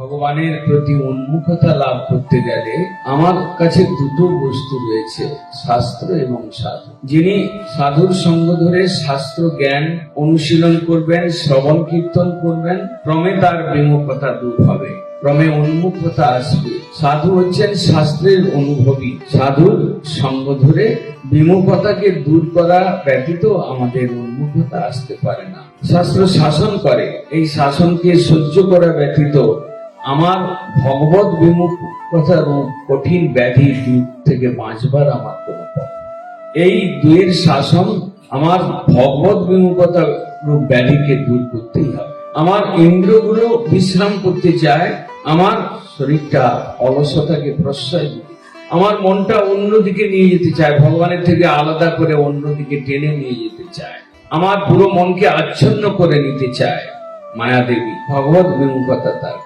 ভগবানের প্রতি উন্মুখতা লাভ করতে গেলে আমার কাছে দুটো বস্তু রয়েছে, শাস্ত্র এবং সাধু। যিনি সাধুর সঙ্গ ধরে শাস্ত্র জ্ঞান অনুশীলন করবেন, শ্রবণ কীর্তন করবেন, ক্রমে তার বিমুখতা দূর হবে, ক্রমে উন্মুখতা আসবে। সাধু হচ্ছেন শাস্ত্রের অনুভবী। সাধুর সঙ্গ ধরে বিমুখতাকে দূর করা ব্যতীত আমাদের উন্মুখতা আসতে পারে না। শাস্ত্র শাসন করে, এই শাসনকে সহ্য করা ব্যতীত আমার ভগবত বিমুখতার কঠিন ব্যাধি থেকে বাঁচবার আমার কোনো এই দুয়ের শাসন আমার ভগবত বিমুখতা ব্যাধিকে দূর করতেই হবে। আমার ইন্দ্রগুলো বিশ্রাম করতে চায় আমার শরীরটা অলসতাকে প্রশ্রয় দিতে। আমার মনটা অন্যদিকে নিয়ে যেতে চায়, ভগবানের থেকে আলাদা করে অন্যদিকে টেনে নিয়ে যেতে চায়। আমার পুরো মনকে আচ্ছন্ন করে নিতে চায় মায়াদেবী, ভগবত বিমুখতা তার